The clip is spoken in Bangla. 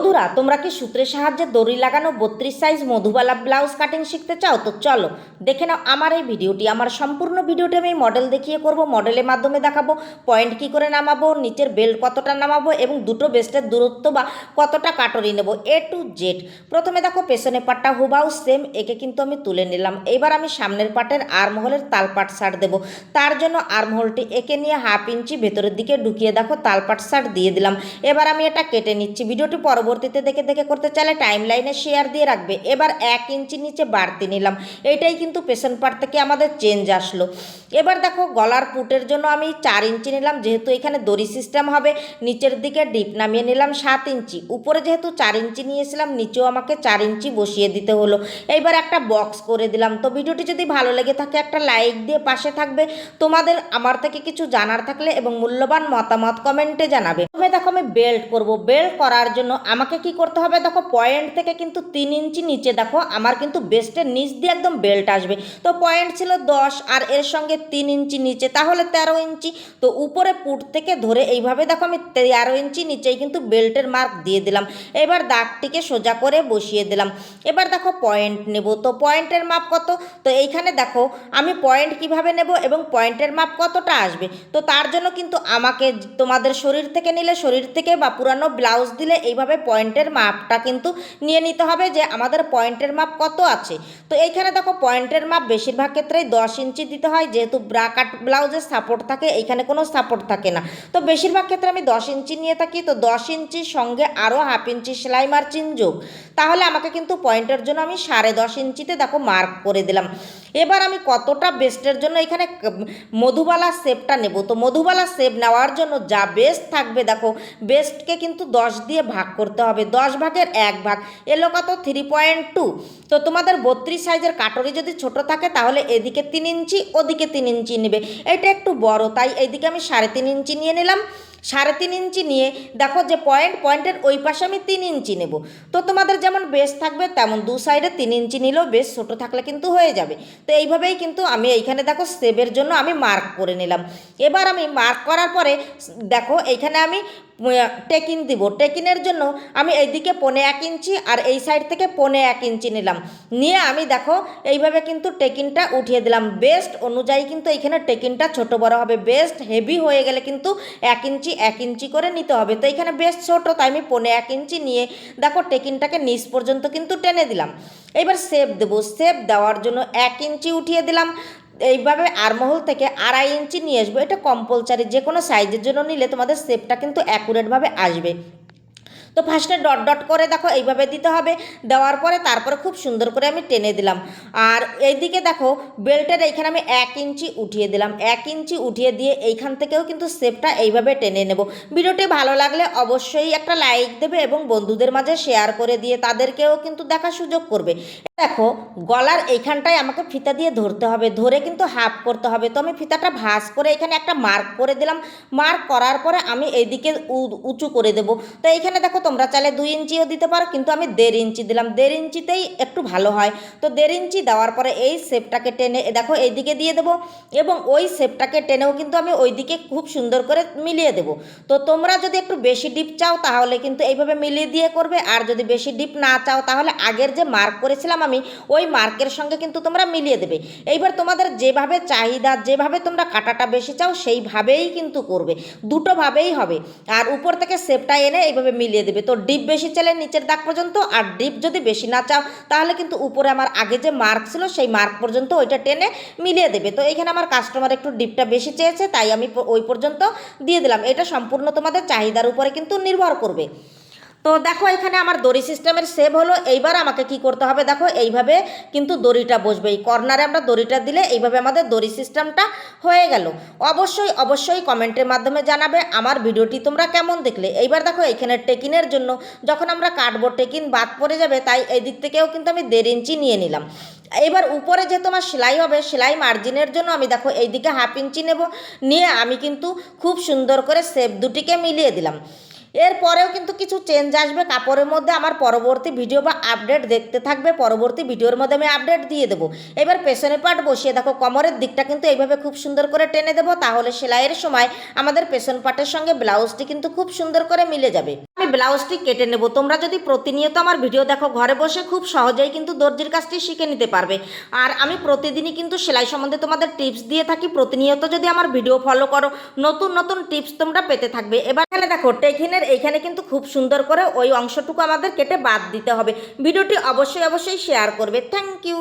বন্ধুরা, তোমরা কি সূত্রের সাহায্যে দড়ি লাগানো বত্রিশ সাইজ মধুবালা ব্লাউজ কাটিং শিখতে চাও? তো চলো, দেখে নাও আমার এই ভিডিওটি। আমার সম্পূর্ণ ভিডিওটি আমি মডেল দেখিয়ে করব মডেলের মাধ্যমে দেখাবো পয়েন্ট কি করে নামাবো, নিচের বেল্ট কতটা নামাবো, এবং দুটো বেস্টের দূরত্ব বা কতটা কাটরি নেব এ টু জেড প্রথমে দেখো পেছনে পাটটা হুবাউ সেম একে কিন্তু আমি তুলে নিলাম। এবার আমি সামনের পাটের আর্মহোলের তালপাট শার্ট দেবো। তার জন্য আর্মহোলটি একে নিয়ে হাফ ইঞ্চি ভেতরের দিকে ঢুকিয়ে দেখো তালপাট শার্ট দিয়ে দিলাম। এবার আমি এটা কেটে নিচ্ছি। ভিডিওটি পরবর্তীতে দেখে দেখে করতে চাইলে টাইম লাইনে শেয়ার দিয়ে রাখবে। এবার এক ইঞ্চি নিচে বাড়তি নিলাম। এটাই কিন্তু পেছন পার্ট থেকে আমাদের চেঞ্জ আসলো। এবার দেখো গলার পুটের জন্য আমি চার ইঞ্চি নিলাম, যেহেতু এখানে দড়ি সিস্টেম হবে, নিচের দিকে ডিপ নামিয়ে নিলাম সাত ইঞ্চি। উপরে যেহেতু চার ইঞ্চি নিয়েছিলাম, নিচেও আমাকে চার ইঞ্চি বসিয়ে দিতে হলো। এইবার একটা বক্স করে দিলাম। তো ভিডিওটি যদি ভালো লেগে থাকে, একটা লাইক দিয়ে পাশে থাকবে। তোমাদের, আমার থেকে কিছু জানার থাকলে এবং মূল্যবান মতামত কমেন্টে জানাবে। প্রথমে দেখো আমি বেল্ট করব। বেল্ট করার জন্য আমাকে কি করতে হবে? দেখো পয়েন্ট থেকে কিন্তু তিন ইঞ্চি নিচে দেখো, আমার কিন্তু বেস্টের নিচ দিয়ে একদম বেল্ট আসবে। তো পয়েন্ট ছিল দশ, আর এর সঙ্গে তিন ইঞ্চি নিচে, তাহলে তেরো ইঞ্চি। তো উপরে পুট থেকে ধরে এইভাবে দেখো, আমি তেরো ইঞ্চি নিচেই কিন্তু বেল্টের মার্ক দিয়ে দিলাম। এবার দাগটিকে সোজা করে বসিয়ে দিলাম। এবার দেখো পয়েন্ট নেব। তো পয়েন্টের মাপ কত? তো এইখানে দেখো, আমি পয়েন্ট কীভাবে নেব এবং পয়েন্টের মাপ কতটা আসবে? তো তার জন্য কিন্তু আমাকে তোমাদের শরীর থেকে নিলে, শরীর থেকে বা পুরানো ব্লাউজ দিলে এইভাবে পয়েন্টের মাপটা কিন্তু নিয়ে নিতে হবে যে আমাদের পয়েন্টের মাপ কত আছে। তো এইখানে দেখো পয়েন্টের মাপ বেশিরভাগ ক্ষেত্রেই দশ ইঞ্চি দিতে হয়, যেহেতু ব্রাকাট ব্লাউজের সাপোর্ট থাকে, এইখানে কোনো সাপোর্ট থাকে না। তো বেশিরভাগ ক্ষেত্রে আমি দশ ইঞ্চি নিয়ে থাকি, তো দশ ইঞ্চির সঙ্গে আরও হাফ ইঞ্চি সেলাই মার্চিন যোগ। তাহলে আমাকে কিন্তু পয়েন্টের জন্য আমি সাড়ে দশ ইঞ্চিতে দেখো মার্ক করে দিলাম। এবার আমি কতটা বেস্টের জন্য এখানে মধুবালা শেপটা নেব। তো মধুবালা শেপ নেওয়ার জন্য যা বেস্ট থাকবে দেখো বেস্টকে কিন্তু দশ দিয়ে ভাগ করতে হবে। দশ ভাগের এক ভাগ এলো কত? থ্রি পয়েন্ট টু তো তোমাদের বত্রিশ সাইজের কাটরি যদি ছোট থাকে তাহলে এদিকে তিন ইঞ্চি, ওদিকে তিন ইঞ্চি নেবে। এটা একটু বড়, তাই এইদিকে আমি সাড়ে তিন ইঞ্চি নিয়ে নিলাম। সাড়ে তিন ইঞ্চি নিয়ে, দেখো যে পয়েন্ট পয়েন্টের ওই পাশে আমি তিন ইঞ্চি নেব। তো তোমাদের যেমন বেস থাকবে, তেমন দু সাইডে তিন ইঞ্চি নিলেও বেশ ছোটো থাকলে কিন্তু হয়ে যাবে। তো এইভাবেই কিন্তু আমি এইখানে দেখো সেবের জন্য আমি মার্ক করে নিলাম। এবার আমি মার্ক করার পরে, দেখো এইখানে আমি টেকিন দিব। টেকিনের জন্য আমি এইদিকে পনে এক ইঞ্চি আর এই সাইড থেকে পনে এক ইঞ্চি নিলাম। নিয়ে আমি দেখো, এইভাবে কিন্তু টেকিনটা উঠিয়ে দিলাম। বেস্ট অনুযায়ী কিন্তু এইখানে টেকিনটা ছোট বড় হবে। বেস্ট হেভি হয়ে গেলে কিন্তু এক ইঞ্চি এক ইঞ্চি করে নিতে হবে। তো এখানে বেশ ছোট, তাই আমি পনে এক ইঞ্চি নিয়ে দেখো টেকিনটাকে নিচ পর্যন্ত কিন্তু টেনে দিলাম। এবার সেপ দেবো। সেপ দেওয়ার জন্য এক ইঞ্চি উঠিয়ে দিলাম। এইভাবে আরমহল থেকে আড়াই ইঞ্চি নিয়ে আসব। এটা কম্পালসারি যে কোনো সাইজের জন্য নিলে তোমাদের শেপটা কিন্তু অ্যাকুরেটভাবে আসবে। তো ফার্স্টে ডট ডট করে দেখো, এইভাবে দিতে হবে। দেওয়ার পরে তারপরে খুব সুন্দর করে আমি টেনে দিলাম। আর এইদিকে দেখো বেল্টের এইখানে আমি এক ইঞ্চি উঠিয়ে দিলাম। এক ইঞ্চি উঠিয়ে দিয়ে এইখান থেকেও কিন্তু শেপটা এইভাবে টেনে নেব। ভিডিওটি ভালো লাগলে অবশ্যই একটা লাইক দেবে এবং বন্ধুদের মাঝে শেয়ার করে দিয়ে তাদেরকেও কিন্তু দেখার সুযোগ করবে। দেখো, গলার এইখানটায় আমাকে ফিতা দিয়ে ধরতে হবে, ধরে কিন্তু হাফ করতে হবে। তো আমি ফিতাটা ভাঁজ করে এখানে একটা মার্ক করে দিলাম। মার্ক করার পরে আমি এইদিকে উঁচু করে দেবো। তো এইখানে দেখো, তোমরা চাইলে দুই ইঞ্চিও দিতে পারো, কিন্তু আমি দেড় ইঞ্চি দিলাম। দেড় ইঞ্চিতেই একটু ভালো হয়। তো দেড় ইঞ্চি দেওয়ার পরে এই শেপটাকে টেনে দেখো, এইদিকে দিয়ে দেবো। এবং ওই শেপটাকে টেনেও কিন্তু আমি ওইদিকে খুব সুন্দর করে মিলিয়ে দেবো। তো তোমরা যদি একটু বেশি ডিপ চাও, তাহলে কিন্তু এইভাবে মিলিয়ে দিয়ে করবে। আর যদি বেশি ডিপ না চাও, তাহলে আগের যে মার্ক করেছিলাম আমি ওই মার্কের সঙ্গে কিন্তু তোমরা মিলিয়ে দেবে। এইবার তোমাদের যেভাবে চাহিদা, যেভাবে তোমরা কাটাটা বেশি চাও, সেইভাবেই কিন্তু করবে। দুটোভাবেই হবে। আর উপর থেকে সেপটা এনে এইভাবে মিলিয়ে দেবে। তো ডিপ বেশি চাইলে নিচের দাগ পর্যন্ত, আর ডিপ যদি বেশি না চাও, তাহলে কিন্তু উপরে আমার আগে যে মার্ক ছিল, সেই মার্ক পর্যন্ত ওইটা টেনে মিলিয়ে দেবে। তো এইখানে আমার কাস্টমার একটু ডিপটা বেশি চেয়েছে, তাই আমি ওই পর্যন্ত দিয়ে দিলাম। এটা সম্পূর্ণ তোমাদের চাহিদার উপরে কিন্তু নির্ভর করবে। তো দেখো, এখানে আমার দড়ি সিস্টেমের সেভ হলো, এইবার আমাকে কি করতে হবে? দেখো, এইভাবে কিন্তু দড়িটা বসবে। এই কর্নারে আমরা দড়িটা দিলে এইভাবে আমাদের দড়ি সিস্টেমটা হয়ে গেল। অবশ্যই অবশ্যই কমেন্টের মাধ্যমে জানাবে আমার ভিডিওটি তোমরা কেমন দেখলে। এইবার দেখো, এখানে টেকিনের জন্য যখন আমরা কাটবো টেকিন বাদ পড়ে যাবে, তাই এই দিক থেকেও কিন্তু আমি দেড় ইঞ্চি নিয়ে নিলাম। এবার উপরে যে তোমার সেলাই হবে, সেলাই মার্জিনের জন্য আমি দেখো, এইদিকে হাফ ইঞ্চি নেব। নিয়ে আমি কিন্তু খুব সুন্দর করে সেপ দুটিকে মিলিয়ে দিলাম। এরপরেও কিন্তু কিছু চেঞ্জ আসবে। কাপড়ের মধ্যে আমার পরবর্তী ভিডিও বা আপডেট দেখতে থাকবে। পরবর্তী ভিডিওর মধ্যে আমি আপডেট দিয়ে দেবো। এবার পেছনে পাট বসিয়ে দেখো, কমরের দিকটা কিন্তু এইভাবে খুব সুন্দর করে টেনে দেবো। তাহলে সেলাইয়ের সময় আমাদের পেছন পাটের সঙ্গে ব্লাউজটি কিন্তু খুব সুন্দর করে মিলে যাবে। ব্লাউজটি কেটে নেব। তোমরা যদি প্রতিনিয়ত আমার ভিডিও দেখো, ঘরে বসে খুব সহজেই কিন্তু দর্জির কাজটি শিখে নিতে পারবে। আর আমি প্রতিদিনই কিন্তু সেলাই সম্বন্ধে তোমাদের টিপস দিয়ে থাকি। প্রতিনিয়ত যদি আমার ভিডিও ফলো করো, নতুন নতুন টিপস তোমরা পেতে থাকবে। এবার এখানে দেখো, টেকিনের এইখানে কিন্তু খুব সুন্দর করে ওই অংশটুকু আমাদের কেটে বাদ দিতে হবে। ভিডিওটি অবশ্যই অবশ্যই শেয়ার করবে। Thank you